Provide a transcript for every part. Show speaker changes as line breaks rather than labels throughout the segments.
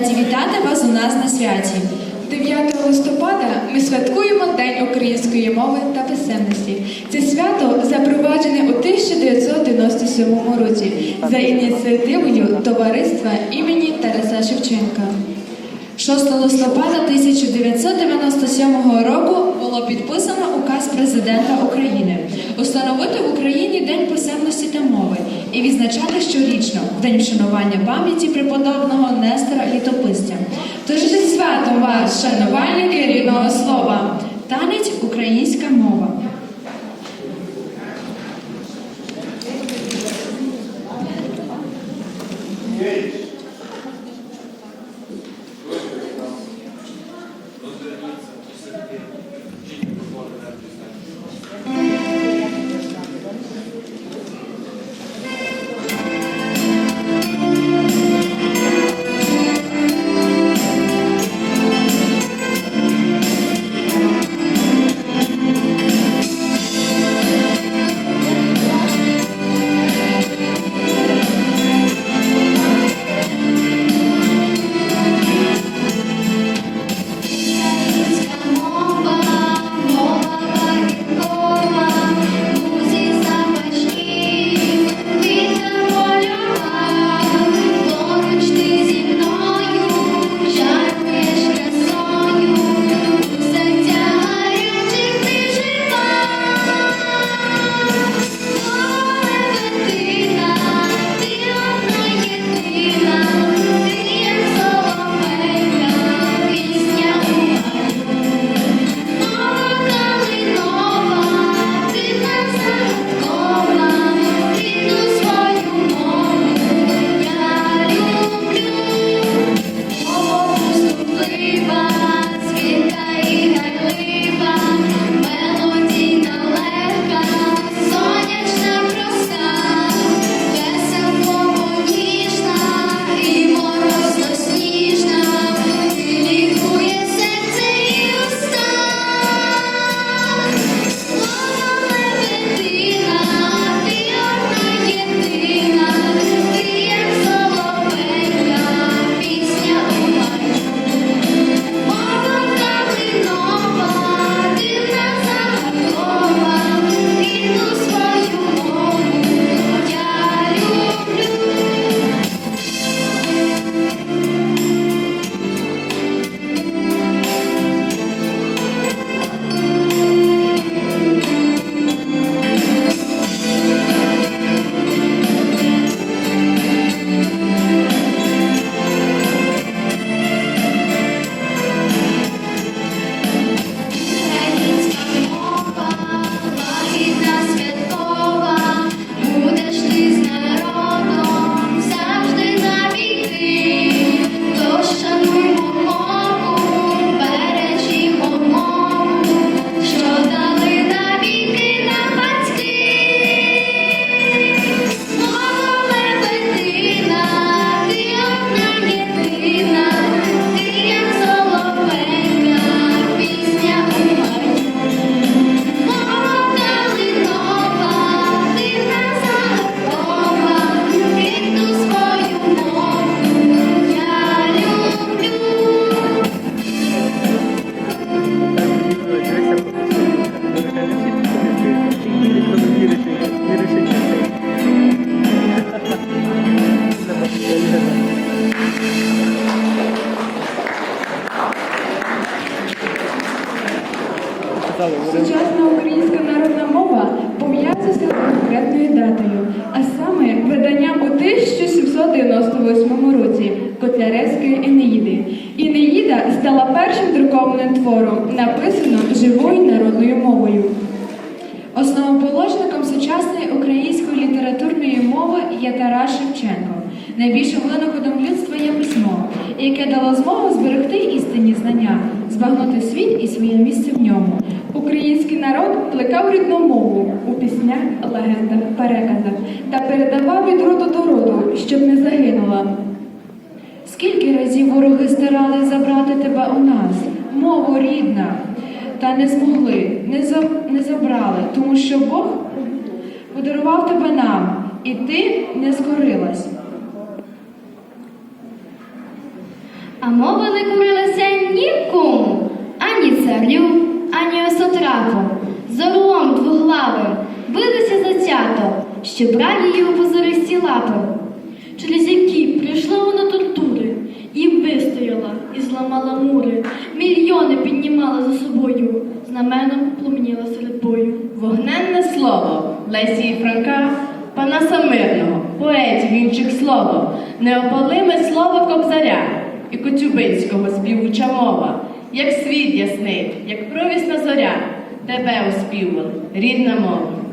Раді вітати вас у нас на святі.
9 листопада ми святкуємо День української мови та писемності. Це свято запроваджене у 1997 році за ініціативою товариства імені Тараса Шевченка.
6 листопада 1997 року було підписано указ президента України установити в Україні День писемності та мови і відзначати щорічно День вшанування пам'яті преподобного Нестора Літописця. Тож зі святом вас, шанувальники рідного слова, танець українська мова. Основоположником сучасної української літературної мови є Тарас Шевченко. Найбільшим винаходом людства є письмо, яке дало змогу зберегти істинні знання, збагнути світ і своє місце в ньому.
Український народ плекав рідну мову у піснях, легендах, переказах та передавав від роду до роду, щоб не загинула.
Скільки разів вороги старали забрати тебе у нас, мову рідна, та не змогли, не, за, не забрали, тому що Бог подарував тебе нам, і ти не скорилась. а мова не курилася нікому, ані царю, ані осотрапу. З орлом двоглавим билися затято, що брав її у позористі лапи.
через які прийшла вона тортури, і вистояла, і зламала мури, мільйони піднімала за собою, знаменом пломніла серед бою.
Вогненне слово Лесі Франка, Панаса Мирного, поетів інших слово, неопалиме слово Кобзаря і Коцюбинського співуча мова, як світ ясний, як провісна зоря, тебе оспівували, рідна мова.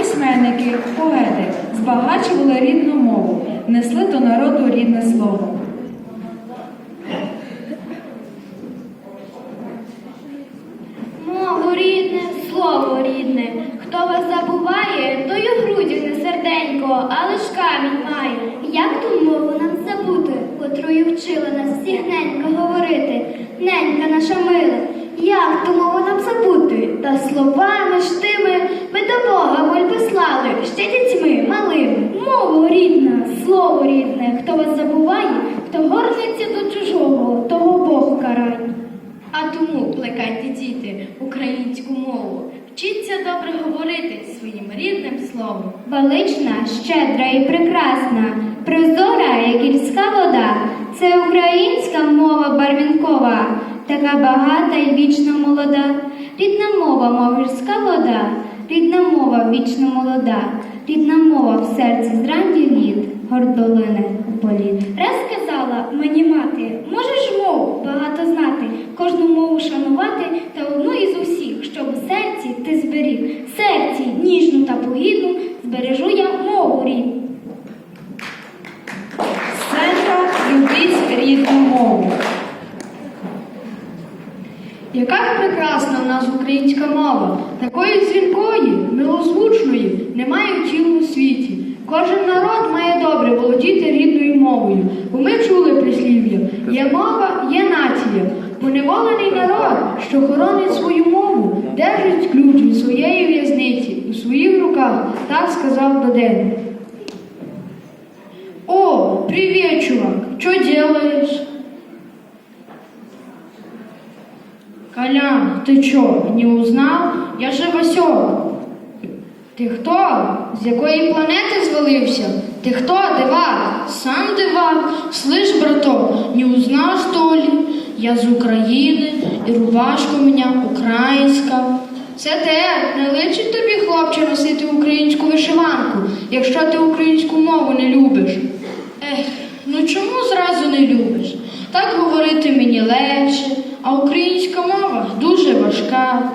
Письменники, поети збагачували рідну мову, несли до народу рідне слово.
Мову рідне, слово рідне. Хто вас забуває, той у груді не серденько, але ж камінь має. Як ту мову нам забути, котрою вчила нас всіх ненька говорити? Ненька наша мила, як ту мову нам забути? Та словами ж тими ми до Бога моль послали, ще дітьми малими. Мову рідна, слово рідне, хто вас забуває, хто горниться до чужого, того Бог карає.
А тому плекайте діти українську мову. Вчіться добре говорити своїм рідним словом.
Велична, щедра і прекрасна, прозора, як гірська вода, це українська мова барвінкова, така багата і вічно молода. Рідна мова, мов гірська вода, рідна мова вічно молода, рідна мова в серці зранді літ, гордолине у політ. Раз сказала мені мати, можеш мову багато знати, кожну мову шанувати та одну із усіх, щоб у серці ти зберіг. В серці ніжну та погідну збережу я мову рідну.
Сценка любіть рідну мову.
Яка ж прекрасна в нас українська мова, такої дзвінкої, милозвучної немає в цілому світі. Кожен народ має добре володіти рідною мовою, бо ми чули прислів'я є мова, є нація. Поневолений народ, що хоронить свою мову, держить ключ від своєї в'язниці у своїх руках, так сказав Даден. О, привет, чувак, что делаешь? Колян, ты чё, не узнав? Я же Васьок. Ти хто? З якої планети звалився? Ти хто, дивак? Сам дивак? Слышь, брато, не узнав, что ли? Я з України, і рубашка у мене українська. Це те, не личить тобі, хлопче, носити українську вишиванку, якщо ти українську мову не любиш. Ех, ну чому зразу не любиш? Так говорити мені легше, а українська мова дуже важка.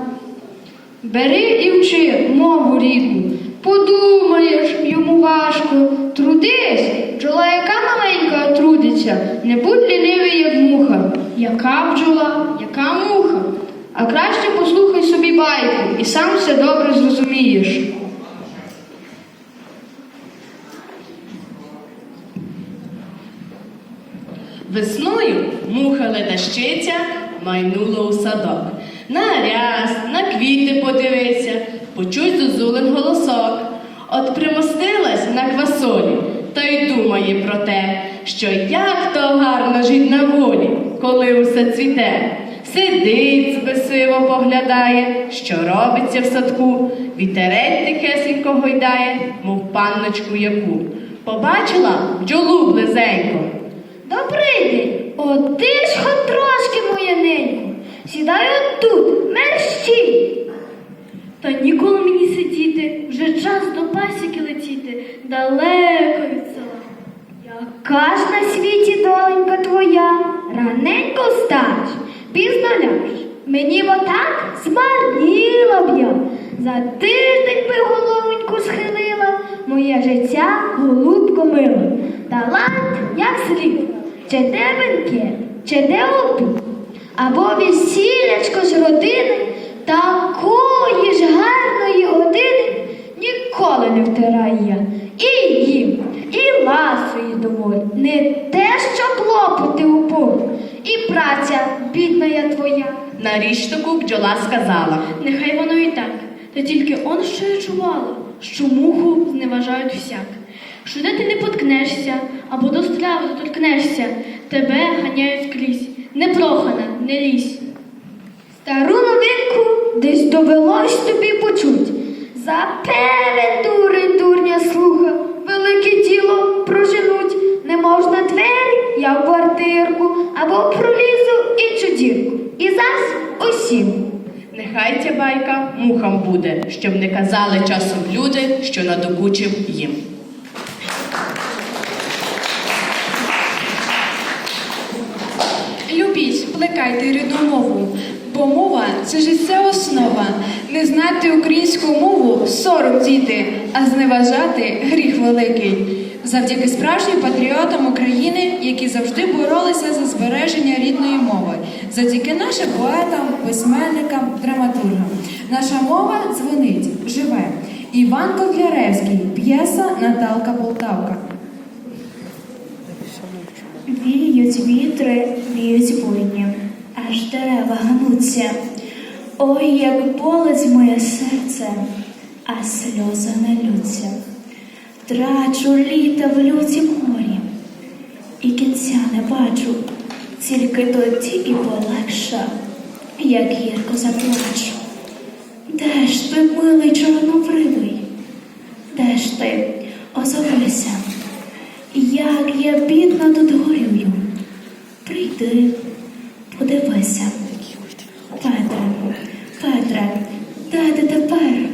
Бери і вчи мову рідну. Подумаєш, йому важко. Трудись, бджола, яка маленька трудиться, не будь лінивий, як муха. Яка бджола, яка муха? А краще послухай собі байку і сам все добре зрозумієш.
Весною муха ледащиця майнула у садок. На ряс, на квіти подивися, почуй зозулин голосок. От примостилась на квасолі, та й думає про те, що як то гарно жить на волі, коли усе цвіте. Сидить, збесиво поглядає, що робиться в садку, вітерець тихесенько гойдає, мов панночку яку. Побачила бджолу близенько,
Добрий день! От ти ж хоч трошки моя ненько. Сідай от тут, мерщій.
Та ніколи мені сидіти, вже час до пасіки летіти, далеко від села.
Яка ж на світі доленька твоя, раненько встанеш, пізно ляж. Мені б отак змарніла б я. За тиждень би головоньку схилила, моє життя голубко мила. Талант як слід, чи де венке, чи де обід, або весілячко з родини, такої ж гарної години ніколи не втираю я. І їм, і ласої доволі, не те, що клопоти у полі, і праця бідна я твоя.
на ріштоку бджола сказала.
Нехай воно і так, та тільки он що я чувала, що муху зневажають всяк.
Що де ти не поткнешся або до страви доторкнешся, тебе ганяють скрізь. Непрохана, не лізь.
Стару новинку десь довелось тобі почуть. Запевен дурень дурня слуха, велике діло проженуть. Не можна двері, я в квартирку, або пролізу іншу дірку. І зас усім.
Нехай ця байка мухам буде, щоб не казали часом люди, що надокучив їм.
Плекайте рідну мову, бо мова це життя основа. Не знати українську мову сором діти, а зневажати гріх великий.
Завдяки справжнім патріотам України, які завжди боролися за збереження рідної мови, завдяки нашим поетам, письменникам, драматургам. Наша мова дзвонить, живе. Іван Котляревський, п'єса Наталка Полтавка.
Віють вітри, віють буйні, аж дерева гнуться. Ой, як болить моє серце, а сльози не лються. Трачу літа в люті морі, і кінця не бачу, тільки тоді і полегша, як гірко заплачу. Де ж ти, милий чорнобривий? Де ж ти, озовися? Як я бідно тут горюю. Прийди, подивися. Петре, Петре, де ти тепер?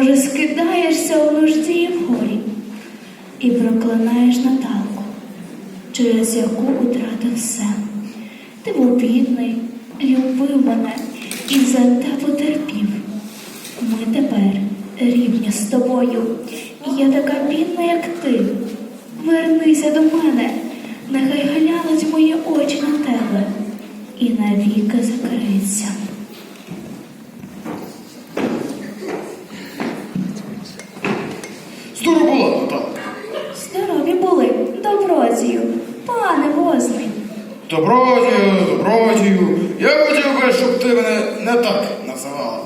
Може, скидаєшся у нужді і в горі і проклинаєш Наталку, через яку утратив все. Ти був бідний, любив мене і за те потерпів. Ми тепер рівні з тобою, і я така бідна, як ти. Вернися до мене, нехай глянуть мої очі на тебе і навіки закриються.
Здорово була, Наталка.
Здорові були, добродію, пане возний.
Добродію, добродію. Я хотів би, щоб ти мене не так називала.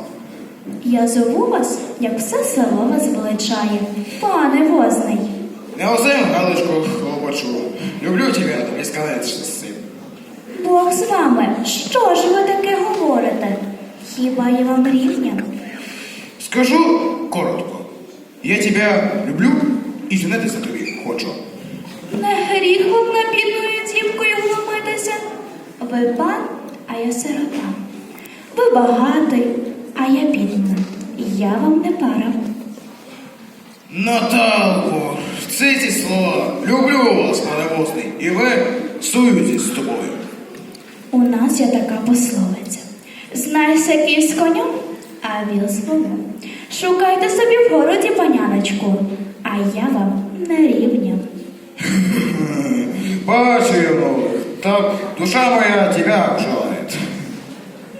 Я зову вас, як все село вас величає, пане возний.
Не осим, Галичко, хлопачу. Люблю тебе безконечний син.
Бог з вами, що ж ви таке говорите? Хіба я вам рівня?
Скажу коротко. Я тебе люблю і женитися тобі хочу.
Не гріх вам на бідною дівкою глумитися. Ви пан, а я сирота. Ви багатий, а я бідна. Я вам не пара.
Наталко, це ці слова. Люблю вас, пане Возний, і ви суютесь з тобою.
У нас є така пословиця. Знайся кінь з конем, а віл з волом. Шукайте собі в городі паняночку, а я вам не рівня.
Бачу я нових. Так душа моя тебя желает.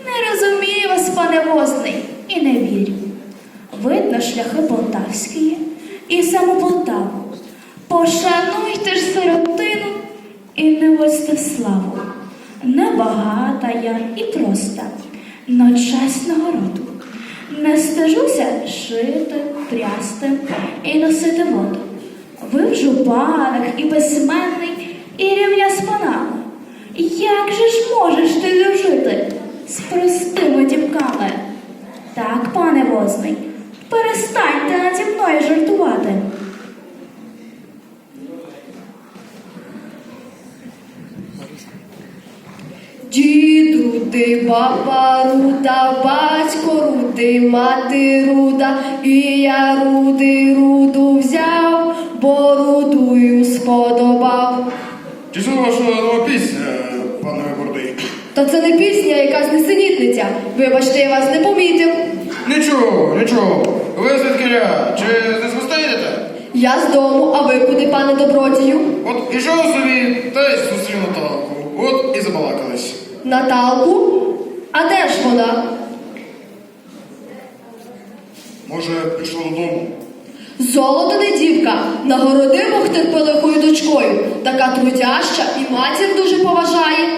Не розумію вас, пане возний, і не вірю. Видно шляхи полтавські і саму Полтаву. Пошануйте ж сиротину і не восьте славу. Небагата я і проста, но чесного роду. Не стежуся шити, прясти і носити воду. Ви в жупанах і письменний, і рівня з панами. Як же ж можеш ти дружити з простими дівками? Так, пане возний, перестаньте наді мною жартувати.
Дід баба руда, батько рудий, мати руда, і я рудий руду взяв, бо рудую сподобав.
Чи це ваша нова пісня, пане Бордий?
Та це не пісня, якась несенітниця. Вибачте, я вас не помітив.
Нічого, нічого. Ви звідкиля? Чи не спостаєте?
Я з дому, а ви куди, пане добродію?
От ішов собі, та й зустрів Наталку. От і забалакались.
Наталку? А де ж вона?
Може, пішла додому?
Золото не дівка, нагородив Бог терпеливою дочкою, така трудяща і матір дуже поважає.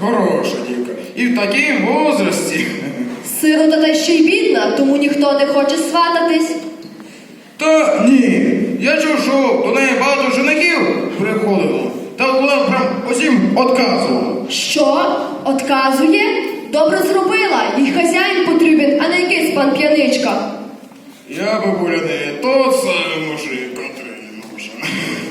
Хороша дівка. І в такому возрасті.
Сирота та ще й бідна, тому ніхто не хоче свататись.
Та ні. Я чув, що до неї багато женихів приходило. Та прям усім отказувала.
Що? Отказує? Добре зробила. Їй хазяїн потрібен, а не якийсь пан п'яничка.
Я бабуля не тот самий мужик, котрий нужен.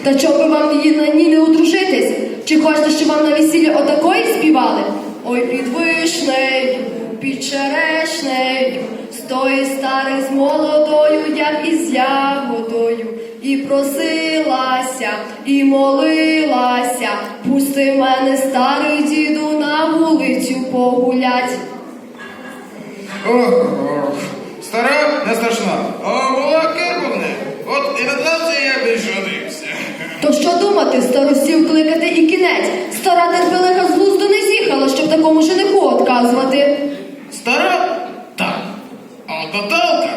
Та чого би вам її на ній не одружитись? Чи хочете, щоб вам на весіллі отакої співали? Ой, під вишнею, під черешнею, стоїть старий з молодою, як із ягодою, і просилася, і молилася. Пусти мене, старий діду, на вулицю погулять.
Ох, ох. Стара не страшна, а була кербудне. От і на це я і.
То що думати, старостів кликати і кінець? Стара терпелиха з глузду не з'їхала, щоб такому жениху отказувати.
Стара? Так. А от Наталка?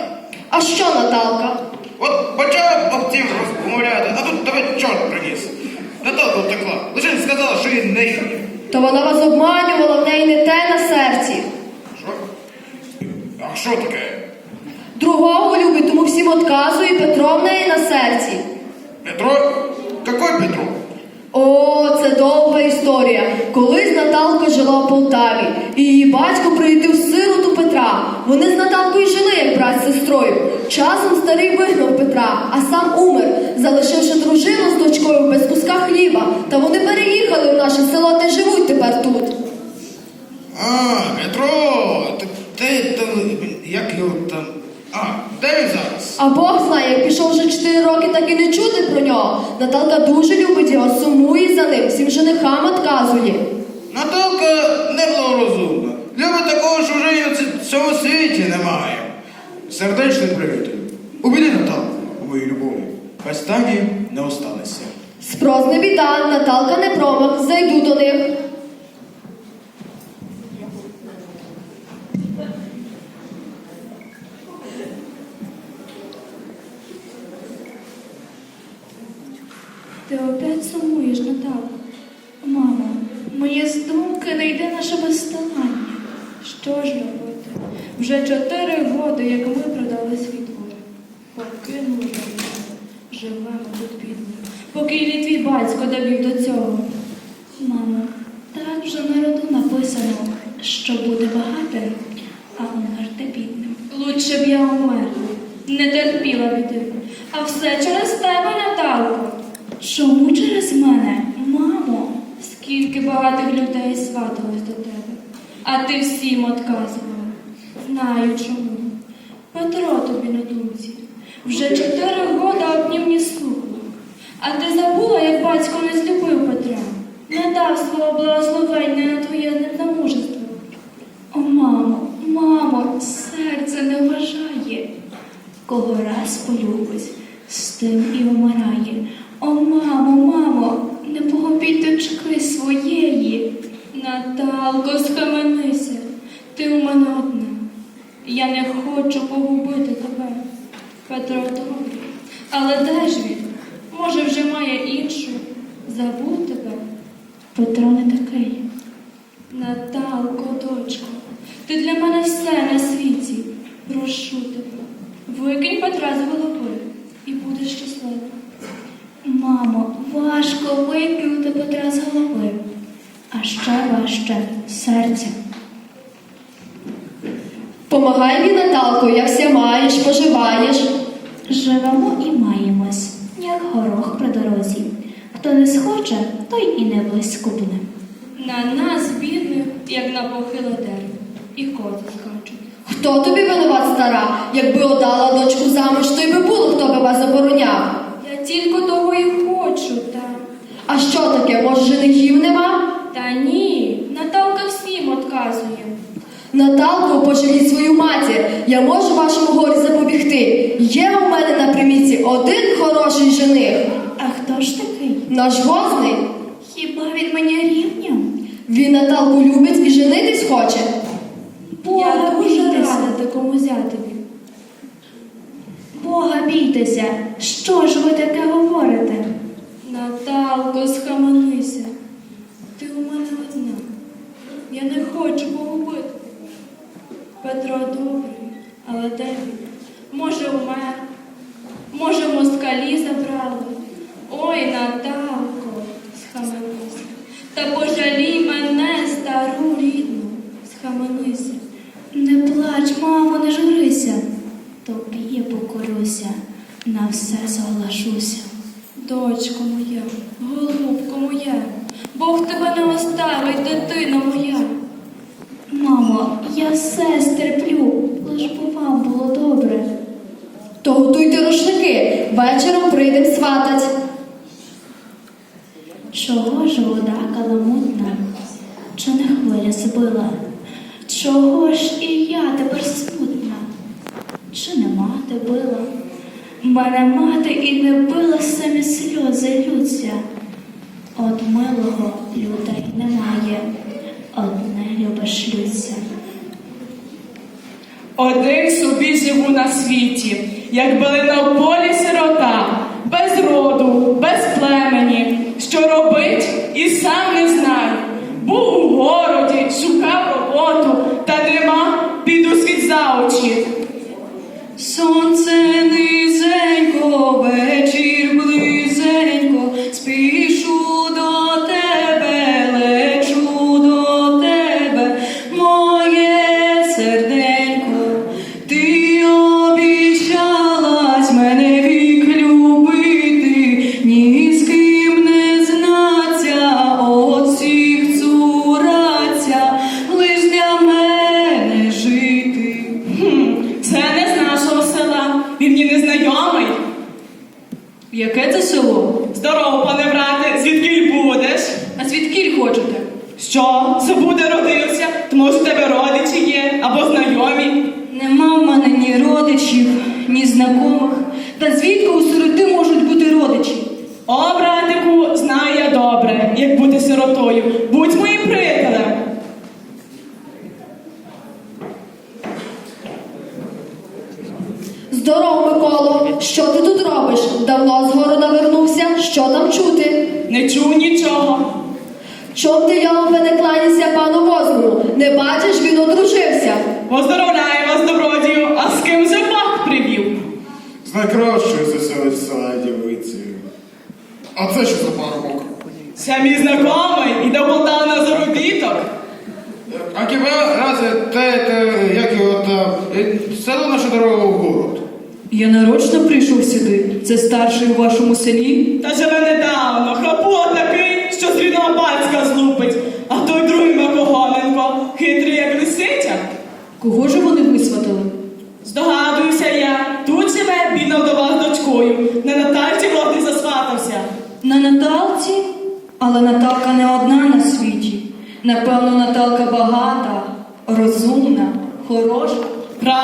А що Наталка?
От почав бабців розмовляти, а тут тебе чорт приніс. Наталка втекла. Лише сказала, що він не їде.
То вона вас обманювала, в неї не те на серці.
Що? А що таке?
Другого любить, тому всім одказує Петро в неї на серці.
Петро? Какой Петро?
О, це довга історія. Колись Наталка жила в Полтаві, і її батько приїздив сироту Петра. Вони з Наталкою жили, як брат з сестрою. Часом старий вигнав Петра, а сам умер, залишивши дружину з дочкою без куска хліба. Та вони переїхали в наше село та живуть тепер тут.
А, Петро, Т- ти там, як його там. А, де він зараз?
А Бог знає, як пішов вже 4 роки, так і не чути про нього. Наталка дуже любить його, сумує за ним, всім женихам отказує.
Наталка неблагорозумна. Любить такого, що вже в цьому світі немає. Сердечний привіт. Убіди Наталку у моїй любові. Тані не останешся.
Спрос не біда, Наталка не промах, зайду до них.
Ти опять сумуєш, Наталко? Мамо, моє з думки не йде наше безсталання. Що ж робити? Вже чотири роки, як ми продали свій двор. Покинули. Живемо тут бідно. Поки й твій батько довів до цього. Мамо, так вже народу написано, що буде багатим, а умерти бідним. Лучше б я умерла, не терпіла біди. А все через тебе, Наталко. Чому через мене, мамо? Скільки багатих людей сваталось до тебе, а ти всім отказувала. Знаю чому. Петро тобі на думці. Вже чотири года об нім не. А ти забула, як батько не злюбив Петра, не дав свого благословення на твоє незамужество. О, мамо, мамо, серце не вважає. Кого раз полюбить, з тим і вмирає. О, мамо, мамо, не погубіть дочки. Наталко, схаменися, ти у мене одна. Я не хочу погубити тебе. Петро добрий. Але де ж він? Може, вже має іншу. Забув тебе. Петро не такий. Наталко, дочко, ти для мене все на світі. Прошу тебе, викинь Петра з голови і будеш щаслива. Мамо, важко викинути Петра з голови, а ще важче серця.
Помагай мені, Наталко, як ся маєш, поживаєш.
Живемо і маємось, як горох при дорозі. Хто не схоче, той і не близько буде.
На нас, бідних, як на похиле дерево, і коти скачуть.
Хто тобі винуват стара? Якби отдала дочку замуж, то й би було, хто би вас забороняв.
Я тільки того і хочу, та.
А що таке, може, женихів нема?
Та ні, Наталка всім отказує.
Наталко, пожаліть свою матір, я можу вашому горі запобігти. Є у мене на приміці один хороший жених,
А хто ж такий?
наш возний.
Хіба він мені рівня?
Він Наталку любить і женитись хоче.
Бога
Я дуже рада такому зятеві.
Бога бійтеся. Що ж ви таке говорите?
Наталко, схаменися. хочу погубити. Петро добрий, але де він? Може, умер, може,
москалі забрали. Ой, Наталко, схаменуся. Та пожалій мене, стару рідну, схаменуйся.
Не плач, мамо, не журися, тобі я покорюся, на все залишуся.
Дочко моя, голубко моя, Бог тебе не оставить, дитина моя.
Я все стерплю, лиш бо вам було добре.
То готуйте рушники, вечором прийдем сватать.
Чого ж вода каламутна, чи не хвиля збила? Чого ж і я тепер смутна? Чи не мати била? Мене мати і не била самі сльози лються. От милого людей немає, одне любе шлються.
Один собі живу на світі, як билина в полі сирота, без роду, без племені, що робить і сам не знаю. Був у городі, Яке це село? Здорово, пане брате, звідкіль будеш? А звідкіль хочете? Що? Забуде родився? То може в тебе родичі є або знайомі?
Нема в мене ні родичів, ні знайомих. Та звідки у сироти можуть бути родичі?
О, братику, знаю я добре, як бути сиротою. Будь моїм приятелем.
Що ти тут робиш? Давно з города вернувся, що там чути?
Не чув нічого.
Чом ти Йове не кланяйся пану Возмуру? Не бачиш, він одружився.
Поздоровляю вас, добродію, а з ким же Бог привів?
З найкращою за сьогодні села дівицею. А це що за парубок?
Це мій знайомий, в Полтаву на заробіток.
А тебе разве те, те, як його та е, село наше дорога в город?
Я нарочно прийшов сюди. Це старший у вашому селі.
Та живе недавно, хапо такий, що з рідного батька злупить, а той другий Макогоненко, хитрий як лисиця.
Кого ж вони висватали?
Здогадуюся я, тут живе бідна вдова з дочкою, на Натальці вроді засватався.
На Наталці? Але Наталка не одна на світі. Напевно, Наталка багата, розумна, хороша.
Правда.